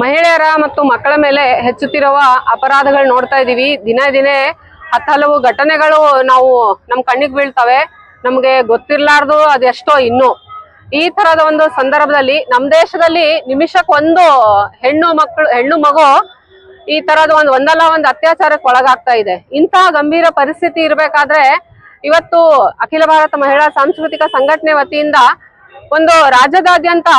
ಮಹಿಳೆಯರ ಮತ್ತು ಮಕ್ಕಳ ಮೇಲೆ ಹೆಚ್ಚುತ್ತಿರುವ ಅಪರಾಧಗಳು ನೋಡ್ತಾ ಇದ್ದೀವಿ ದಿನೇ ದಿನೇ ಹತ್ತಲವು ಘಟನೆಗಳು ನಾವು ನಮ್ಮ ಕಣ್ಣಿಗೆ ಬೀಳ್ತವೆ. ನಮಗೆ ಗೊತ್ತಿರ್ಲಾರ್ದು ಅದೆಷ್ಟೋ ಇನ್ನು. ಈ ತರದ ಒಂದು ಸಂದರ್ಭದಲ್ಲಿ ನಮ್ಮ ದೇಶದಲ್ಲಿ ನಿಮಿಷಕ್ಕೆ ಒಂದು ಹೆಣ್ಣು ಮಕ್ಕಳು ಹೆಣ್ಣು ಮಗು ಈ ತರದ ಒಂದು ಒಂದಲ್ಲ ಒಂದು ಅತ್ಯಾಚಾರಕ್ಕೆ ಒಳಗಾಗ್ತಾ ಇದೆ. ಇಂತಹ ಗಂಭೀರ ಪರಿಸ್ಥಿತಿ ಇರಬೇಕಾದ್ರೆ ಇವತ್ತು ಅಖಿಲ ಭಾರತ ಮಹಿಳಾ ಸಾಂಸ್ಕೃತಿಕ ಸಂಘಟನೆ ವತಿಯಿಂದ ಒಂದು ರಾಜ್ಯದಾದ್ಯಂತ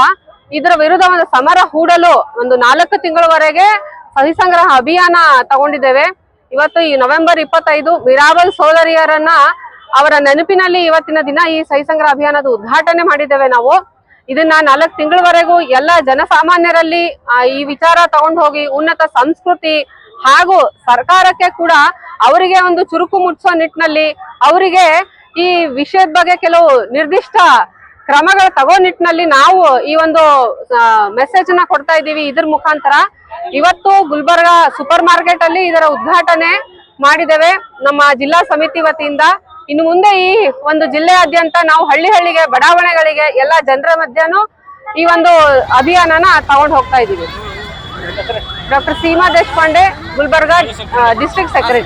ಇದರ ವಿರುದ್ಧ ಒಂದು ಸಮರ ಹೂಡಲು ಒಂದು ನಾಲ್ಕು ತಿಂಗಳವರೆಗೆ ಸಹಿ ಸಂಗ್ರಹ ಅಭಿಯಾನ ತಗೊಂಡಿದ್ದೇವೆ. ಇವತ್ತು ಈ ನವೆಂಬರ್ ಇಪ್ಪತ್ತೈದು ಮಿರಾಬಲ್ ಸೋದರಿಯರನ್ನ ಅವರ ನೆನಪಿನಲ್ಲಿ ಇವತ್ತಿನ ದಿನ ಈ ಸಹಿ ಸಂಗ್ರಹ ಅಭಿಯಾನದ ಉದ್ಘಾಟನೆ ಮಾಡಿದ್ದೇವೆ ನಾವು. ಇದನ್ನ ನಾಲ್ಕು ತಿಂಗಳವರೆಗೂ ಎಲ್ಲ ಜನಸಾಮಾನ್ಯರಲ್ಲಿ ಈ ವಿಚಾರ ತಗೊಂಡು ಹೋಗಿ ಉನ್ನತ ಸಂಸ್ಕೃತಿ ಹಾಗೂ ಸರ್ಕಾರಕ್ಕೆ ಕೂಡ ಅವರಿಗೆ ಒಂದು ಚುರುಕು ಮುಟ್ಟಿಸೋ ನಿಟ್ಟಿನಲ್ಲಿ ಅವರಿಗೆ ಈ ವಿಷಯದ ಬಗ್ಗೆ ಕೆಲವು ನಿರ್ದಿಷ್ಟ ಕ್ರಮಗಳ ತಗೋ ನಿಟ್ಟಿನಲ್ಲಿ ನಾವು ಈ ಒಂದು ಮೆಸೇಜ್ನ ಕೊಡ್ತಾ ಇದ್ದೀವಿ ಇದ್ರ ಮುಖಾಂತರ. ಇವತ್ತು ಗುಲ್ಬರ್ಗ ಸೂಪರ್ ಮಾರ್ಕೆಟ್ ಅಲ್ಲಿ ಇದರ ಉದ್ಘಾಟನೆ ಮಾಡಿದ್ದೇವೆ ನಮ್ಮ ಜಿಲ್ಲಾ ಸಮಿತಿ ವತಿಯಿಂದ. ಇನ್ನು ಮುಂದೆ ಈ ಒಂದು ಜಿಲ್ಲೆಯಾದ್ಯಂತ ನಾವು ಹಳ್ಳಿ ಹಳ್ಳಿಗೆ, ಬಡಾವಣೆಗಳಿಗೆ, ಎಲ್ಲ ಜನರ ಮಧ್ಯನೂ ಈ ಒಂದು ಅಭಿಯಾನನ ತಗೊಂಡು ಹೋಗ್ತಾ ಇದ್ದೀವಿ. Doctor Seema Deshpande, Gulbarga district secretary